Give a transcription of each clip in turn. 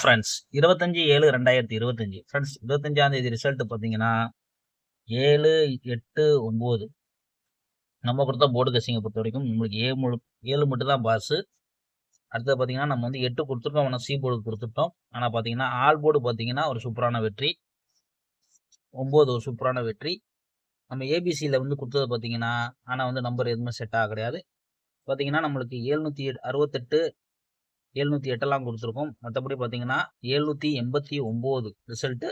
Friends இருபத்தஞ்சி ஏழு ரெண்டாயிரத்தி இருபத்தஞ்சி. ஃப்ரெண்ட்ஸ் இருபத்தஞ்சாம் தேதி ரிசல்ட் பார்த்தீங்கன்னா ஏழு எட்டு ஒம்பது நம்ம பொறுத்த போர்டு கசிங்கை பொறுத்த வரைக்கும் நம்மளுக்கு ஏழு முழு ஏழு மட்டும் தான் பாஸு அடுத்தது பார்த்தீங்கன்னா நம்ம வந்து எட்டு கொடுத்துருக்கோம் ஆனால் சி போர்டு கொடுத்துட்டோம். ஆனால் பார்த்தீங்கன்னா ஆல் போர்டு பார்த்தீங்கன்னா ஒரு சூப்பரான வெற்றி. ஒம்பது ஒரு சூப்பரான வெற்றி. நம்ம ஏபிசியில் வந்து கொடுத்தது பார்த்தீங்கன்னா ஆனால் வந்து நம்பர் எதுவுமே செட் ஆக கிடையாது. பார்த்தீங்கன்னா நம்மளுக்கு ஏழ்நூற்றி அறுபத்தெட்டு எழுநூற்றி எட்டெல்லாம் கொடுத்துருக்கோம். மற்றபடி பார்த்தீங்கன்னா எழுநூற்றி எண்பத்தி ஒம்பது ரிசல்ட்டு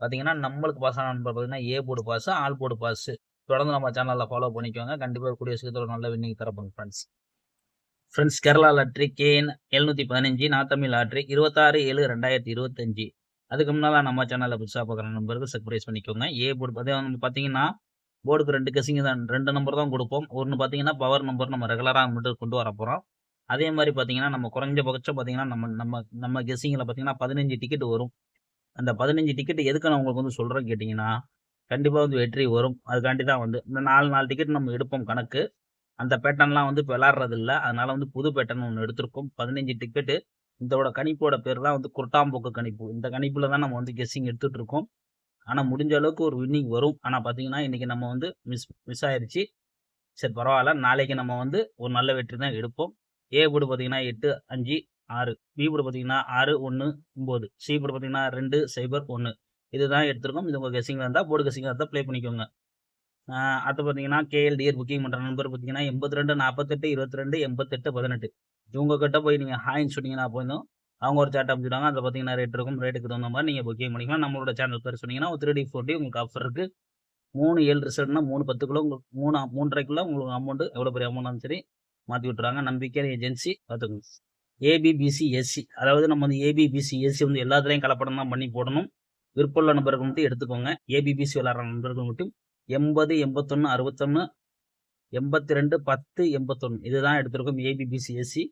பார்த்தீங்கன்னா நம்மளுக்கு பாஸ் ஆன பார்த்தீங்கன்னா A board pass all board pass தொடர்ந்து நம்ம சேனலில் ஃபாலோ பண்ணிக்கோங்க. கண்டிப்பாக கூடிய சீக்கிரத்தில் நல்ல winning தரப்போம் friends friends Kerala lottery KN எழுநூற்றி பதினஞ்சு நாத்தமிழ் லாட்ரி இருபத்தாறு ஏழு ரெண்டாயிரத்தி இருபத்தஞ்சு. அதுக்கு முன்னால் நம்ம சேனலில் புதுசாக பார்க்குற நம்பருக்கு சர்ப்ரைஸ் பண்ணிக்கோங்க. ஏ போர்டு அதே வந்து பார்த்தீங்கன்னா போர்டுக்கு ரெண்டு கசிங்க தான் ரெண்டு நம்பர் தான் கொடுப்போம். ஒன்று பார்த்தீங்கன்னா பவர் நம்பர் நம்ம ரெகுலராக மட்டும் கொண்டு வர போகிறோம் அதே மாதிரி பார்த்தீங்கன்னா நம்ம குறைஞ்சபட்சம் பார்த்தீங்கன்னா நம்ம நம்ம நம்ம கெஸ்ஸிங்கில் பார்த்தீங்கன்னா பதினஞ்சு டிக்கெட் வரும். அந்த பதினஞ்சு டிக்கெட் எதுக்கு நான் உங்களுக்கு வந்து சொல்கிறேன்னு கேட்டிங்கன்னா கண்டிப்பாக வந்து வெற்றி வரும். அதுக்காண்டி தான் வந்து இந்த நாலு நாலு டிக்கெட் நம்ம எடுப்போம் கணக்கு. அந்த பேட்டர்ன்லாம் வந்து இப்போ விளாட்றது இல்லை அதனால வந்து புது பேட்டர்ன் ஒன்று எடுத்திருக்கோம். பதினஞ்சு டிக்கெட்டு இதோட கணிப்போட பேர் தான் வந்து குர்ட்டாம்போக்கு கணிப்பு. இந்த கணிப்பில் தான் நம்ம வந்து கெஸ்ஸிங் எடுத்துகிட்டு இருக்கோம் ஆனால் முடிஞ்ச அளவுக்கு ஒரு வின்னிங் வரும். ஆனால் பார்த்தீங்கன்னா இன்றைக்கி நம்ம வந்து மிஸ் மிஸ் ஆயிடுச்சு சரி பரவாயில்ல. நாளைக்கு நம்ம வந்து ஒரு நல்ல வெற்றி தான் எடுப்போம். ஏ போர்டு பார்த்தீங்கன்னா எட்டு அஞ்சு ஆறு. பி போர்டு பார்த்தீங்கன்னா ஆறு ஒன்று ஒம்பது சி போர்டு பார்த்தீங்கன்னா ரெண்டு சைபர் ஒன்று இதுதான் எடுத்திருக்கோம். இது உங்கள் கெஸிங்கில் இருந்தால் போர்டு கெஸிங்கில் இருந்தால் ப்ளே பண்ணிக்கோங்க. அடுத்து பார்த்தீங்கன்னா கேஎல்டிஆர் புக்கிங் பண்ணுற நம்பர் பார்த்தீங்கன்னா எண்பத்தி ரெண்டு நாற்பத்தெட்டு இருபத்தி ரெண்டு எண்பத்தெட்டு பதினெட்டு. இவங்க கிட்ட போய் நீங்கள் ஹாயின்னு சொன்னீங்கன்னா போயிருந்தோம் அவங்க ஒரு சேட்டை அமைச்சிடுவாங்க அதில் பார்த்தீங்கன்னா ரேட் இருக்கும். ரேட்டுக்கு தகுந்த மாதிரி நீங்கள் புக்கிங் பண்ணிக்கலாம். நம்மளோட சேனல் பேர் சொன்னீங்கன்னா ஒரு த்ரீ டி ஃபோர் டி உங்களுக்கு ஆஃபர் இருக்குது மூணு ஏழு ரிசல்ட்னா மூணு பத்துக்குள்ள உங்களுக்கு மூணு மூன்றரைக்குள்ள உங்களுக்கு அமௌண்ட்டு எவ்வளோ பெரிய அமௌண்ட்னாலும் சரி மாற்றி விட்டுறாங்க. நம்பிக்கையான ஏஜென்சி பார்த்துக்கணும் ஏபிபிசி எஸ்சி அதாவது நம்ம வந்து ஏபிபிசி எஸ்சி வந்து எல்லாத்துலேயும் கலப்படம் தான் பண்ணி போடணும். விருப்பமுள்ள நபர்கள் மட்டும் எடுத்துக்கோங்க. ஏபிபிசி விளாட்ற நண்பர்கள் மட்டும் எண்பது எண்பத்தொன்று அறுபத்தொன்று எண்பத்தி ரெண்டு பத்து எண்பத்தொன்று இதுதான் எடுத்திருக்கோம் ஏபிபிசி எஸ்சி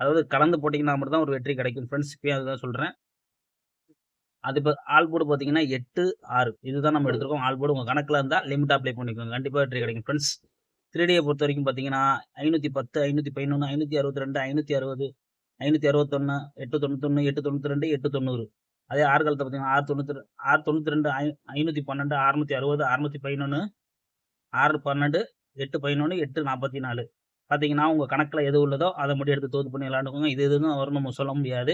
அதாவது கலந்து போட்டிங்கன்னா மட்டும் தான் ஒரு வெற்றி கிடைக்கும். ஃப்ரெண்ட்ஸ் இப்போ அதுதான் சொல்கிறேன் அது இப்போ ஆல் போர்டு பார்த்தீங்கன்னா எட்டு ஆறு. இதுதான் நம்ம எடுத்திருக்கோம். ஆல் போர்டு உங்கள் கணக்கில் இருந்தால் லிமிட் அப்ளை பண்ணிக்கோங்க. கண்டிப்பாக வெற்றி கிடைக்கும். ஃப்ரெண்ட்ஸ் த்ரீடியை பொறுத்த வரைக்கும் பார்த்தீங்கன்னா ஐநூற்றி பத்து ஐநூற்றி பதினொன்று ஐநூற்றி அறுபத்தி ரெண்டு ஐநூற்றி அறுபது ஐநூற்றி அறுபத்தொன்று எட்டு தொண்ணூத்தொன்று எட்டு தொண்ணூற்றி ரெண்டு எட்டு தொண்ணூறு. அதே ஆறு காலத்தை பார்த்தீங்கன்னா ஆறு தொண்ணூற்றி ஆறு தொண்ணூற்றி ரெண்டு ஐ ஐநூற்றி பன்னெண்டு அறுநூற்றி அறுபது அறுநூற்றி பதினொன்று ஆறு பன்னெண்டு எட்டு பதினொன்று எட்டு நாற்பத்தி நாலு. பார்த்தீங்கன்னா உங்கள் கணக்கில் எது உள்ளதோ அதை மட்டும் எடுத்து தோது பண்ணி விளாண்டுக்கோங்க இது எதுவும் வரும் நம்ம சொல்ல முடியாது.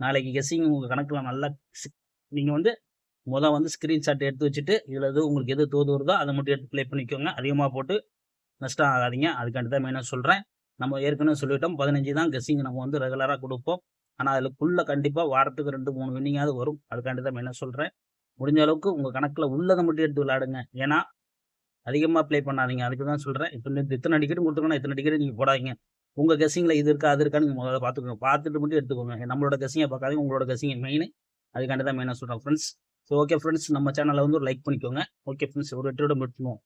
நாளைக்கு கெஸ்ஸிங் உங்கள் கணக்கில் நல்லா நீங்கள் வந்து முதல் வந்து ஸ்க்ரீன்ஷாட் எடுத்து வச்சுட்டு இதில் எது உங்களுக்கு எது தோது வருதோ அதை மட்டும் எடுத்து ப்ளே பண்ணிக்கோங்க. அதிகமாக போட்டு நஷ்டம் ஆகாதீங்க அதுக்காண்டி தான் மெயினாக சொல்கிறேன் நம்ம ஏற்கனவே சொல்லிட்டோம். பதினஞ்சு தான் கெஸ்ஸிங் நம்ம வந்து ரெகுலராக கொடுப்போம். ஆனால் அதுக்குள்ளே கண்டிப்பாக வாரத்துக்கு ரெண்டு மூணு வின்னிங்காவது வரும். அதுக்காண்டி தான் மெயினாக சொல்கிறேன் முடிஞ்ச அளவுக்கு உங்கள் கணக்கில் உள்ளதை மட்டும் எடுத்து விளையாடுங்க. ஏன்னா அதிகமாக ப்ளே பண்ணாதீங்க. அதுக்கு தான் சொல்கிறேன் இப்போ இத்தனை டிக்கெட் கொடுத்துருக்கோன்னா இத்தனை டிக்கெட் நீங்கள் போடாதீங்க. உங்கள் கெஸ்ஸிங்கில் இது இருக்கா அது இருக்கான்னு நீங்கள் முதல்ல பார்த்துக்கோங்க. பார்த்துட்டு மட்டும் எடுத்துக்கோங்க. நம்மளோட கெஸ்ஸிங்கை பார்க்காதீங்க. உங்களோட கெஸ்ஸிங்க மெயின் அதுக்காண்டி தான் மெயினாக சொல்கிறேன் ஃப்ரெண்ட்ஸ் ஸோ ஓகே ஃப்ரெண்ட்ஸ் நம்ம சேனலில் வந்து ஒரு லைக் பண்ணிக்கோங்க. ஓகே ஃப்ரெண்ட்ஸ் ஒரு வெற்றியோட முடிச்சுவோம்